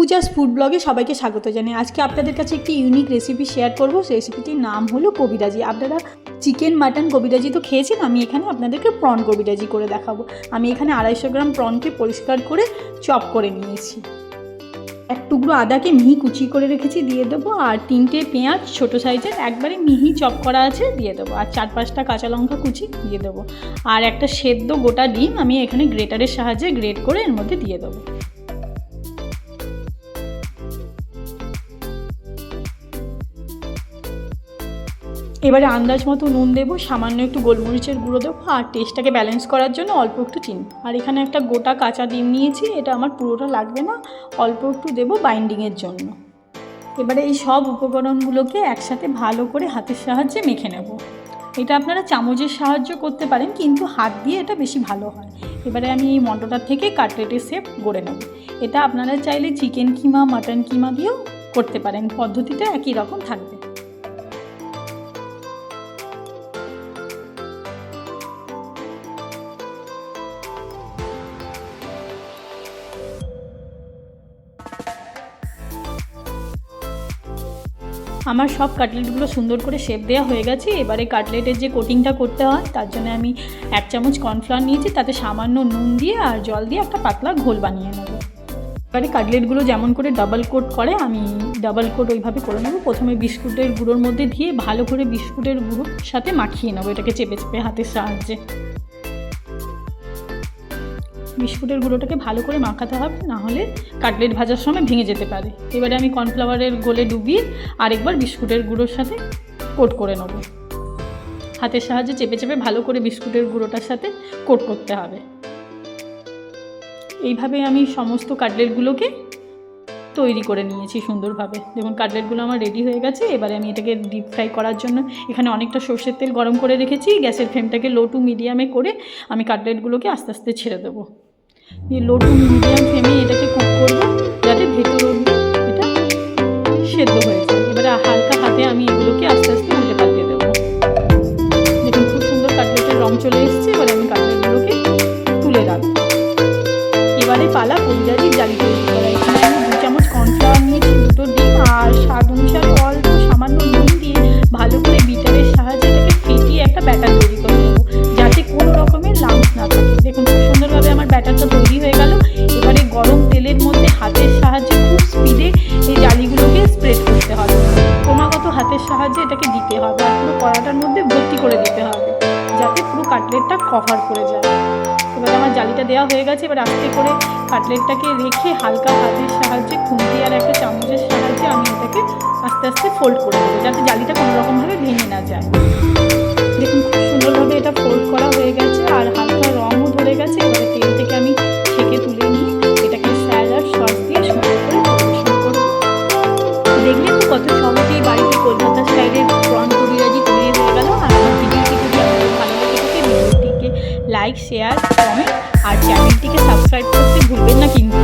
Puja's food ব্লগে সবাইকে স্বাগত জানাই। আজকে আপনাদের কাছে একটি ইউনিক রেসিপি শেয়ার করব। রেসিপিটির নাম হলো কবিরাজি। আপনারা চিকেন মাটন কবিরাজি তো খেয়েছেন, আমি এখানে আপনাদেরকে প্রন কবিরাজি করে দেখাবো। আমি এখানে আড়াইশো গ্রাম প্রনকে পরিষ্কার করে চপ করে নিয়েছি। এক টুকরো আদাকে মিহি কুচি করে রেখেছি, দিয়ে দেবো। আর তিনটে পেঁয়াজ, ছোট সাইজের, একবারে মিহি চপ করা আছে, দিয়ে দেবো। আর চার পাঁচটা কাঁচা লঙ্কা কুচি, দিয়ে দেবো। আর একটা সেদ্ধ গোটা ডিম আমি এখানে গ্রেটারের সাহায্যে গ্রেট করে এর মধ্যে দিয়ে দেবো। এবারে আন্দাজ মতো নুন দেবো, সামান্য একটু গোলমরিচের গুঁড়ো দেবো আর টেস্টটাকে ব্যালেন্স করার জন্য অল্প একটু চিনি। আর এখানে একটা গোটা কাঁচা ডিম নিয়েছি, এটা আমার পুরোটা লাগবে না, অল্প একটু দেবো বাইন্ডিংয়ের জন্য। এবারে এই সব উপকরণগুলোকে একসাথে ভালো করে হাতের সাহায্যে মেখে নেব। এটা আপনারা চামচের সাহায্য করতে পারেন, কিন্তু হাত দিয়ে এটা বেশি ভালো হয়। এবারে আমি এই মন্ডটার থেকে কাটলেটের শেপ গড়ে নেব। এটা আপনারা চাইলে চিকেন কিমা মাটন কিমা দিয়েও করতে পারেন, পদ্ধতিটা একই রকম থাকবে। আমার সব কাটলেটগুলো সুন্দর করে শেপ দেওয়া হয়ে গেছে। এবারে কাটলেটের যে কোটিংটা করতে হয়, তার জন্য আমি এক চামচ কর্নফ্লাওয়ার নিয়েছি, তাতে সামান্য নুন দিয়ে আর জল দিয়ে একটা পাতলা ঘোল বানিয়ে নেব। এবারে কাটলেটগুলো যেমন করে ডাবল কোট করে, আমি ডাবল কোট ওইভাবে করে নেব। প্রথমে বিস্কুটের গুঁড়োর মধ্যে দিয়ে ভালো করে বিস্কুটের গুঁড়োর সাথে মাখিয়ে নেব, এটাকে চেপে চেপে হাতের সাহায্যে। বিস্কুটের গুঁড়োটাকে ভালো করে মাখাতে হবে, না হলে কাটলেট ভাজার সময় ভেঙে যেতে পারে। এবারে আমি কর্নফ্লাওয়ারের গোলে ডুবিয়ে আরেকবার বিস্কুটের গুঁড়োর সাথে কোট করে নেব। হাতের সাহায্যে চেপে চেপে ভালো করে বিস্কুটের গুঁড়োটার সাথে কোট করতে হবে। এইভাবে আমি সমস্ত কাটলেটগুলোকে তৈরি করে নিয়েছি সুন্দরভাবে। দেখুন, কাটলেটগুলো আমার রেডি হয়ে গেছে। এবারে আমি এটাকে ডিপ ফ্রাই করার জন্য এখানে অনেকটা সর্ষের তেল গরম করে রেখেছি। গ্যাসের ফ্লেমটাকে লো টু মিডিয়ামে করে আমি কাটলেটগুলোকে আস্তে আস্তে ছেড়ে দেবো। লো টু মিডিয়াম ফ্লেমে এটাকে কুক করব, যাতে ভেতর এটা সেদ্ধ হয়ে যায়। এবারে হালকা হাতে আমি এগুলোকে আস্তে আস্তে উল্টে পাল্টে দেবো। দেখুন, খুব সুন্দর কাটলেটের রং চলে এসেছে, এবারে আমি কাটলেটগুলোকে তুলে রাখব। এবারে পালা পরিজাজির জালি তৈরি তেলের মধ্যে হাতের সাহায্যে খুব স্পিডে এই জালিগুলোকে স্প্রেড করতে হবে। ক্রমাগত হাতের সাহায্যে এটাকে দিতে হবে আর পুরো কড়াটার মধ্যে ভর্তি করে দিতে হবে যাতে পুরো কাটলেটটা কভার করে যায়। এবার আমার জালিটা দেওয়া হয়ে গেছে, এবার আস্তে করে কাটলেটটাকে রেখে হালকা হাতের সাহায্যে খুন্তি আর একটা চামচের সাহায্যে আমি এটাকে আস্তে আস্তে ফোল্ড করে দেবো, যাতে জালিটা কোনো রকমভাবে ভেঙে না যায়। লাইক শেয়ার কমেন্ট আর চ্যানেলটিকে সাবস্ক্রাইব করতে ভুলবেন না কিন্তু।